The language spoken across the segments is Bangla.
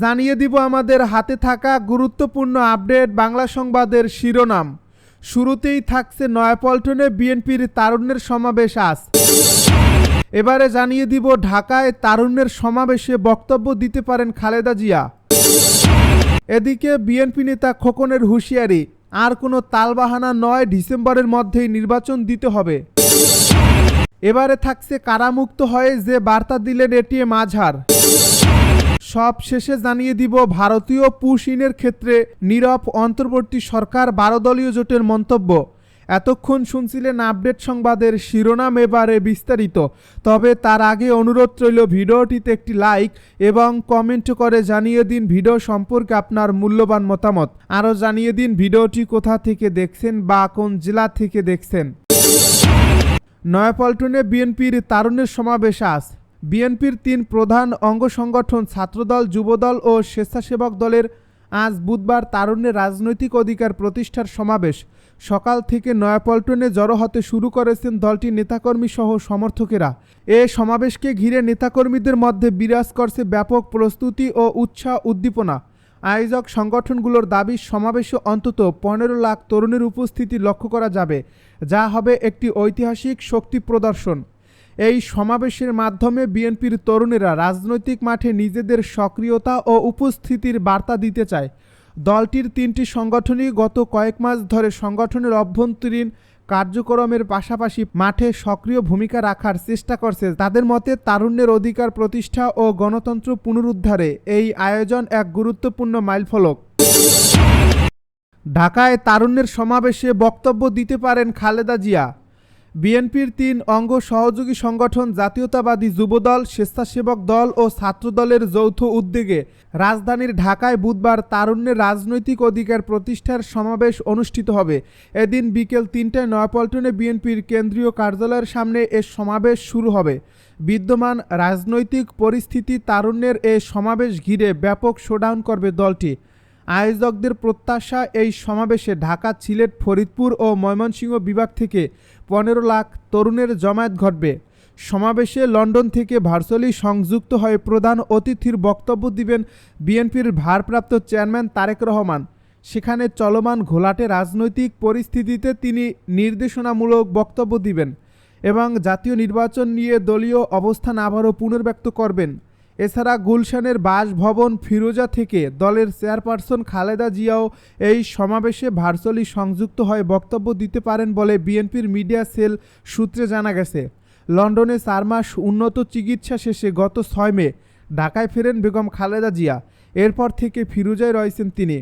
জানিয়ে দিব আমাদের হাতে থাকা গুরুত্বপূর্ণ আপডেট বাংলা সংবাদের শিরোনাম। শুরুতেই থাকছে নয়াপল্টনে বিএনপির তারুণ্যের সমাবেশ আজ। এবারে জানিয়ে দিব ঢাকায় তারুণ্যের সমাবেশে বক্তব্য দিতে পারেন খালেদা জিয়া। এদিকে বিএনপি নেতা খোকনের হুঁশিয়ারি, আর কোনো তালবাহানা নয় ডিসেম্বরের মধ্যেই নির্বাচন দিতে হবে। এবারে থাকছে কারামুক্ত হয়ে যে বার্তা দিলেন এটিএম আজহার। সব শেষে জানিয়ে দিব, ভারতীয় পুশিনের ক্ষেত্রে নীরব অন্তর্বর্তী সরকার বারো দলীয় জোটের মন্তব্য। এতক্ষণ শুনছিলেন আপডেট সংবাদের শিরোনাম এবারে বিস্তারিত। তবে তার আগে অনুরোধ রইল ভিডিওটিতে একটি লাইক এবং কমেন্ট করে জানিয়ে দিন ভিডিও সম্পর্কে আপনার মূল্যবান মতামত। আরও জানিয়ে দিন ভিডিওটি কোথা থেকে দেখছেন বা কোন জেলা থেকে দেখছেন। নয়াপল্টনে বিএনপির তারুণের সমাবেশ আজ। বিএনপির তিন প্রধান অঙ্গ সংগঠন ছাত্রদল, যুবদল ও স্বেচ্ছাসেবক দলের আজ বুধবার তারুণ্যের রাজনৈতিক অধিকার প্রতিষ্ঠার সমাবেশ। সকাল থেকে নয়াপল্টনে জড়ো হতে শুরু করেছেন দলটির নেতাকর্মী সহ সমর্থকেরা। এ সমাবেশকে ঘিরে নেতাকর্মীদের মধ্যে বিরাজ করছে ব্যাপক প্রস্তুতি ও উৎসাহ উদ্দীপনা। আয়োজক সংগঠনগুলোর দাবি, সমাবেশে অন্তত পনেরো লাখ তরুণের উপস্থিতি লক্ষ্য করা যাবে। যা হবে একটি ঐতিহাসিক শক্তি প্রদর্শন। এই সমাবেশের মাধ্যমে বিএনপির তরুণেরা রাজনৈতিক মাঠে নিজেদের সক্রিয়তা ও উপস্থিতির বার্তা দিতে চায়। দলটির তিনটি সংগঠনই গত কয়েক মাস ধরে সংগঠনের অভ্যন্তরীণ কার্যক্রমের পাশাপাশি মাঠে সক্রিয় ভূমিকা রাখার চেষ্টা করছে। তাদের মতে, তারুণ্যের অধিকার প্রতিষ্ঠা ও গণতন্ত্র পুনরুদ্ধারে এই আয়োজন এক গুরুত্বপূর্ণ মাইলফলক। ঢাকায় তারুণ্যের সমাবেশে বক্তব্য দিতে পারেন খালেদা জিয়া। বিএনপির তিন অঙ্গ সহযোগী সংগঠন জাতীয়তাবাদী যুবদল, স্বেচ্ছাসেবক দল ও ছাত্রদলের যৌথ উদ্যোগে রাজধানীর ঢাকায় বুধবার তারুণ্যের রাজনৈতিক অধিকার প্রতিষ্ঠার সমাবেশ অনুষ্ঠিত হবে। এদিন বিকেল তিনটায় নয়াপল্টনে বিএনপির কেন্দ্রীয় কার্যালয়ের সামনে এ সমাবেশ শুরু হবে। বিদ্যমান রাজনৈতিক পরিস্থিতি তারুণ্যের এ সমাবেশ ঘিরে ব্যাপক শোডাউন করবে দলটি। আয়োজকদের প্রত্যাশা এই সমাবেশে ঢাকা, সিলেট, ফরিদপুর ও ময়মনসিংহ বিভাগ থেকে পনেরো লাখ তরুণের জমায়েত ঘটবে। সমাবেশে লন্ডন থেকে ভার্চুয়ালি সংযুক্ত হয়ে প্রধান অতিথির বক্তব্য দিবেন বিএনপির ভারপ্রাপ্ত চেয়ারম্যান তারেক রহমান। সেখানে চলমান ঘোলাটে রাজনৈতিক পরিস্থিতিতে তিনি নির্দেশনামূলক বক্তব্য দিবেন এবং জাতীয় নির্বাচন নিয়ে দলীয় অবস্থান আবারও পুনর্ব্যক্ত করবেন। এছাড়া গুলশানের বাসভবন ফিরোজা থেকে দলের চেয়ারপারসন খালেদা জিয়াও এই সমাবেশে ভার্চুয়ালি সংযুক্ত হয়ে বক্তব্য দিতে পারেন বলে বিএনপির মিডিয়া সেল সূত্রে জানা গেছে। লন্ডনে চার মাস উন্নত চিকিৎসা শেষে গত ছয় মে ঢাকায় ফেরেন বেগম খালেদা জিয়া। এরপর থেকে ফিরোজায় রয়েছেন তিনি।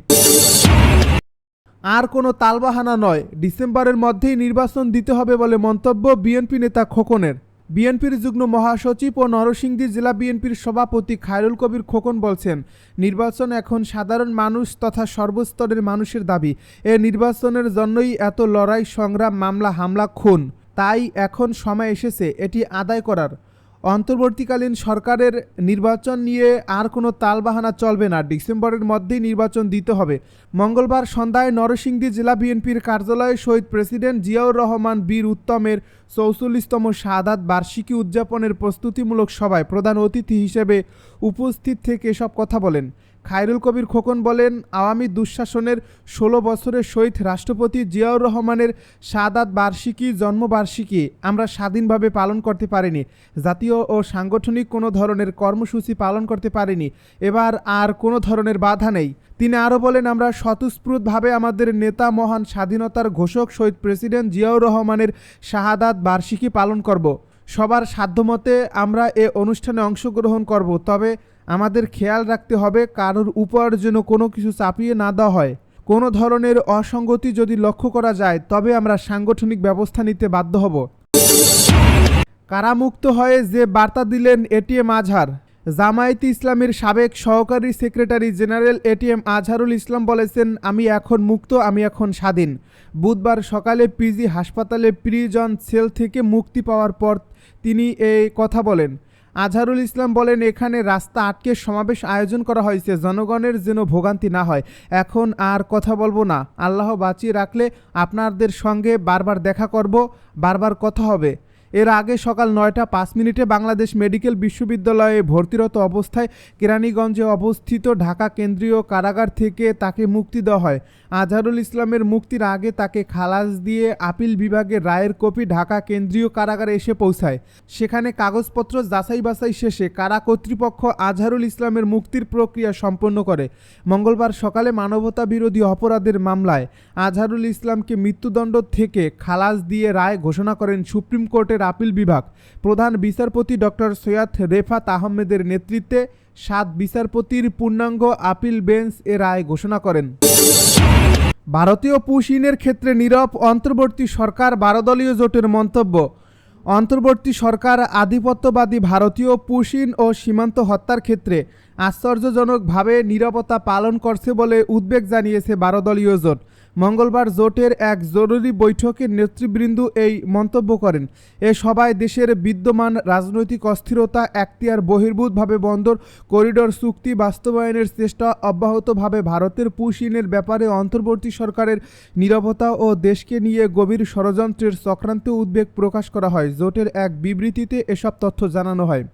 আর কোনো তালবাহানা নয়, ডিসেম্বরের মধ্যেই নির্বাচন দিতে হবে বলে মন্তব্য বিএনপি নেতা খোকনের। বিএনপির যুগ্ম মহাসচিব ও নরসিংদী জেলা বিএনপির সভাপতি খায়রুল কবির খোকন বলছেন, নির্বাচন এখন সাধারণ মানুষ তথা সর্বস্তরের মানুষের দাবি। এ নির্বাচনের জন্যই এত লড়াই, সংগ্রাম, মামলা, হামলা, খুন। তাই এখন সময় এসেছে এটি আদায় করার। অন্তর্বর্তীকালীন সরকারের নির্বাচন নিয়ে আর কোনো তালবাহানা চলবে না। ডিসেম্বরের মধ্যেই নির্বাচন দিতে হবে। মঙ্গলবার সন্ধ্যায় নরসিংদী জেলা বিএনপির কার্যালয়ে শহীদ প্রেসিডেন্ট জিয়াউর রহমান বীর উত্তমের চৌচল্লিশতম শাহাদাত বার্ষিকী উদযাপনের প্রস্তুতিমূলক সভায় প্রধান অতিথি হিসেবে উপস্থিত থেকে এসব কথা বলেন। খায়রুল কবির খোকন বলেন, আওয়ামী দুঃশাসনের ষোলো বছরের শহীদ রাষ্ট্রপতি জিয়াউর রহমানের শাহাদাত বার্ষিকী জন্মবার্ষিকী আমরা স্বাধীনভাবে পালন করতে পারিনি, জাতীয় ও সাংগঠনিক কোনো ধরনের কর্মসূচি পালন করতে পারিনি, এবার আর কোনো ধরনের বাধা নেই। তিনি আরও বলেন, আমরা স্বতঃস্ফূর্তভাবে আমাদের নেতা মহান স্বাধীনতার ঘোষক শহীদ প্রেসিডেন্ট জিয়াউর রহমানের শাহাদাত বার্ষিকী পালন করব। সবার সাধ্যমতে আমরা এ অনুষ্ঠানে অংশগ্রহণ করব, তবে আমাদের খেয়াল রাখতে হবে কারোর উপর যেন কোনো কিছু চাপিয়ে না দেওয়া হয়। কোনো ধরনের অসঙ্গতি যদি লক্ষ্য করা যায়, তবে আমরা সাংগঠনিক ব্যবস্থা নিতে বাধ্য হব। কারামুক্ত হয়ে যে বার্তা দিলেন এটিএম আজহার, জামায়াতে ইসলামের সাবেক সহকারী secretary general ATM Azharul Islam বলেছেন, আমি এখন মুক্ত, আমি এখন স্বাধীন। বুধবার সকালে পিজি হাসপাতালে প্রিজন সেল থেকে মুক্তি পাওয়ার পর তিনি এই কথা বলেন। আজহারুল ইসলাম বলেন, এখানে রাস্তা আটকে সমাবেশ আয়োজন করা হয়েছে। জনগণের যেন ভোগান্তি না হয়। এখন আর কথা বলব না। আল্লাহ বাঁচিয়ে রাখলে আপনাদের সঙ্গে বারবার দেখা করব, বারবার কথা হবে। এর আগে সকাল নয়টা পাঁচ মিনিটে বাংলাদেশ মেডিকেল বিশ্ববিদ্যালয়ে ভর্তিরত অবস্থায় কেরানীগঞ্জে অবস্থিত ঢাকা কেন্দ্রীয় কারাগার থেকে তাকে মুক্তি দেওয়া হয়। আজহারুল ইসলামের মুক্তির আগে তাকে খালাস দিয়ে আপিল বিভাগের রায়ের কপি ঢাকা কেন্দ্রীয় কারাগারে এসে পৌঁছায়। সেখানে কাগজপত্র যাচাই বাছাই শেষে কারা কর্তৃপক্ষ আজহারুল ইসলামের মুক্তির প্রক্রিয়া সম্পন্ন করে? মঙ্গলবার সকালে মানবতা বিরোধী অপরাধের মামলায় আজহারুল ইসলামকে মৃত্যুদণ্ড থেকে খালাস দিয়ে রায় ঘোষণা করেন সুপ্রিম কোর্টের আপিল বিভাগ। প্রধান বিচারপতি ডক্টর সৈয়দ রেফাত আহমেদের নেতৃত্বে সাত বিচারপতির পূর্ণাঙ্গ আপিল বেঞ্চ এ রায় ঘোষণা করেন। ভারতীয় পুশিনের ক্ষেত্রে নীরব অন্তর্বর্তী সরকার বারো দলীয় জোটের মন্তব্য। অন্তর্বর্তী সরকার আধিপত্যবাদী ভারতীয় পুশিন ও সীমান্ত হত্যার ক্ষেত্রে আশ্চর্যজনকভাবে নীরবতা পালন করছে বলে উদ্বেগ জানিয়েছে বারো দলীয় জোট। মঙ্গলবার জোটের এক জরুরি বৈঠকে নেতৃবৃন্দ এই মন্তব্য করেন। এ সভায় দেশের বিদ্যমান রাজনৈতিক অস্থিরতা, এখতিয়ার বহির্ভূতভাবে বন্দর, করিডোর চুক্তি বাস্তবায়নের চেষ্টা, অব্যাহতভাবে ভারতের পুশিনের ব্যাপারে অন্তর্বর্তী সরকারের নীরবতা ও দেশকে নিয়ে গভীর ষড়যন্ত্রের চক্রান্ত উদ্বেগ প্রকাশ করা হয়। জোটের এক বিবৃতিতে এসব তথ্য জানানো হয়।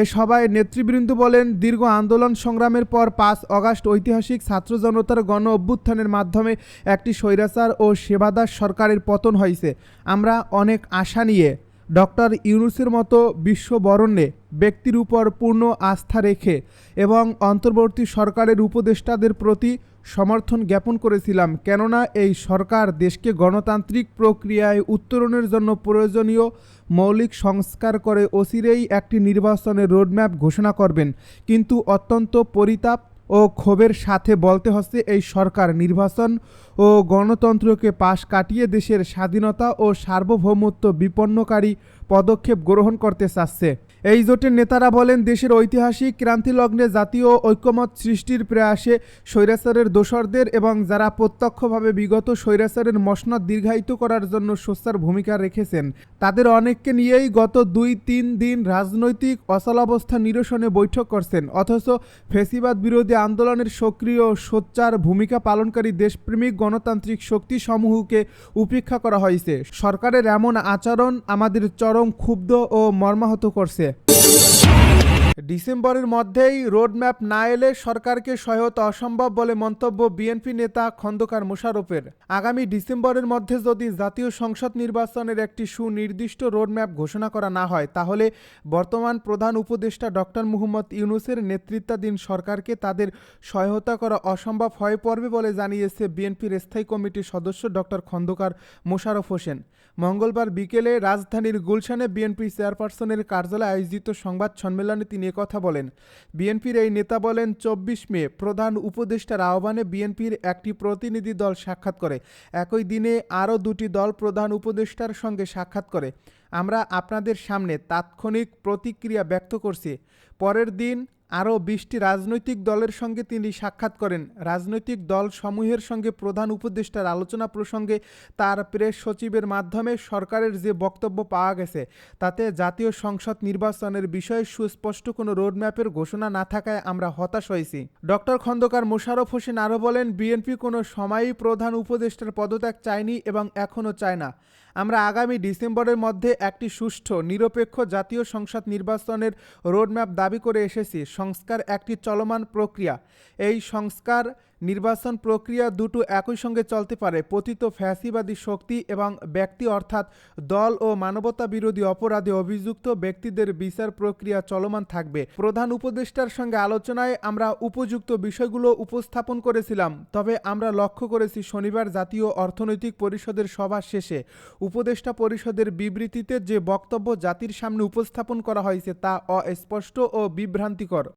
এ সভায় নেতৃবৃন্দ বলেন, দীর্ঘ আন্দোলন সংগ্রামের পর পাঁচ অগাস্ট ঐতিহাসিক ছাত্র জনতার গণ অভ্যুত্থানের মাধ্যমে একটি স্বৈরাচার ও সেবাদার সরকারের পতন হয়েছে। আমরা অনেক আশা নিয়ে, ডক্টর ইউনুসের মতো বিশ্ববরণ্যে ব্যক্তির উপর পূর্ণ আস্থা রেখে এবং অন্তর্বর্তী সরকারের উপদেষ্টাদের প্রতি সমর্থন জ্ঞাপন করেছিলাম, কেননা এই সরকার দেশকে গণতান্ত্রিক প্রক্রিয়ায় উত্তরণের জন্য প্রয়োজনীয় মৌলিক সংস্কার করে অচিরেই একটি নির্বাচনের রোডম্যাপ ঘোষণা করবেন। কিন্তু অত্যন্ত পরিতাপ ও ক্ষোভের সাথে বলতে হচ্ছে এই সরকার নির্বাচন ও গণতন্ত্রকে পাশ কাটিয়ে দেশের স্বাধীনতা ও সার্বভৌমত্ব বিপন্নকারী পদক্ষেপ গ্রহণ করতে চাচ্ছে। এই জোটের নেতারা বলেন, দেশের ঐতিহাসিক ক্রান্তিলগ্নে জাতীয় ঐক্যমত সৃষ্টির প্রয়াসে স্বৈরাচারের দোসরদের এবং যারা প্রত্যক্ষভাবে বিগত স্বৈরাচারের মসনদ দীর্ঘায়িত করার জন্য সোচ্চার ভূমিকা রেখেছেন, তাদের অনেককে নিয়েই গত দুই তিন দিন রাজনৈতিক অচলাবস্থা নিরসনে বৈঠক করছেন, অথচ ফেসিবাদ বিরোধী আন্দোলনের সক্রিয় সোচ্চার ভূমিকা পালনকারী দেশপ্রেমিক গণতান্ত্রিক শক্তি সমূহকে উপেক্ষা করা হয়েছে। সরকারের এমন আচরণ আমাদের চরম ক্ষুব্ধ ও মর্মাহত করছে। ডিসেম্বরের মধ্যেই রোডম্যাপ না এলে সরকারকে সহায়তা অসম্ভব বলে মন্তব্য বিএনপি নেতা খন্দকার মোশারফের আগামী ডিসেম্বরের মধ্যে যদি জাতীয় সংসদ নির্বাচনের একটি সুনির্দিষ্ট রোডম্যাপ ঘোষণা করা না হয়, তাহলে বর্তমান প্রধান উপদেষ্টা ডক্টর মুহম্মদ ইউনুসের নেতৃত্বাধীন সরকারকে তাদের সহায়তা করা অসম্ভব হয়ে পড়বে বলে জানিয়েছে বিএনপির স্থায়ী কমিটির সদস্য ডক্টর খন্দকার মোশারফ হোসেন। মঙ্গলবার বিকেলে রাজধানীর গুলশানে বিএনপি চেয়ারপারসনের কার্যালয়ে আয়োজিত সংবাদ সম্মেলনে তিনি কথা বলেন। বিএনপির এই নেতা বলেন, চব্বিশ মে প্রধান উপদেষ্টার আহ্বানে বিএনপির একটি প্রতিনিধি দল সাক্ষাৎ করে। একই দিনে আরও দুটি দল প্রধান উপদেষ্টার সঙ্গে সাক্ষাৎ করে। আমরা আপনাদের সামনে তাৎক্ষণিক প্রতিক্রিয়া ব্যক্ত করছি। পরের দিন আরও বিশটি রাজনৈতিক দলের সঙ্গে তিনি সাক্ষাৎ করেন। রাজনৈতিক দল সমূহের সঙ্গে প্রধান উপদেষ্টার আলোচনা প্রসঙ্গে তার প্রেস সচিবের মাধ্যমে সরকারের যে বক্তব্য পাওয়া গেছে, তাতে জাতীয় সংসদ নির্বাচনের বিষয়ে সুস্পষ্ট কোনো রোডম্যাপের ঘোষণা না থাকায় আমরা হতাশ হয়েছি। ডক্টর খন্দকার মোশাররফ হোসেন আরও বলেন, বিএনপি কোনো সময়ই প্রধান উপদেষ্টার পদত্যাগ চায়নি এবং এখনও চায় না। আমরা আগামী ডিসেম্বরের মধ্যে একটি সুষ্ঠু, নিরপেক্ষ জাতীয় সংসদ নির্বাচনের রোডম্যাপ দাবি করে এসেছি। সংস্কার একটি চলমান প্রক্রিয়া। এই সংস্কার নির্বাচন প্রক্রিয়া দুটো একই সঙ্গে চলতে পারে, পতিত ফ্যাসিবাদী শক্তি এবং ব্যক্তি অর্থাৎ দল ও মানবতা বিরোধী অপরাধে অভিযুক্ত ব্যক্তিদের বিচার প্রক্রিয়া চলমান থাকবে। প্রধান উপদেষ্টার সঙ্গে আলোচনায় আমরা উপযুক্ত বিষয়গুলো উপস্থাপন করেছিলাম, তবে আমরা লক্ষ্য করেছি শনিবার জাতীয় অর্থনৈতিক পরিষদের সভা শেষে উপদেষ্টা পরিষদের বিবৃতিতে যে বক্তব্য জাতির সামনে উপস্থাপন করা হয়েছে তা অস্পষ্ট ও বিভ্রান্তিকর।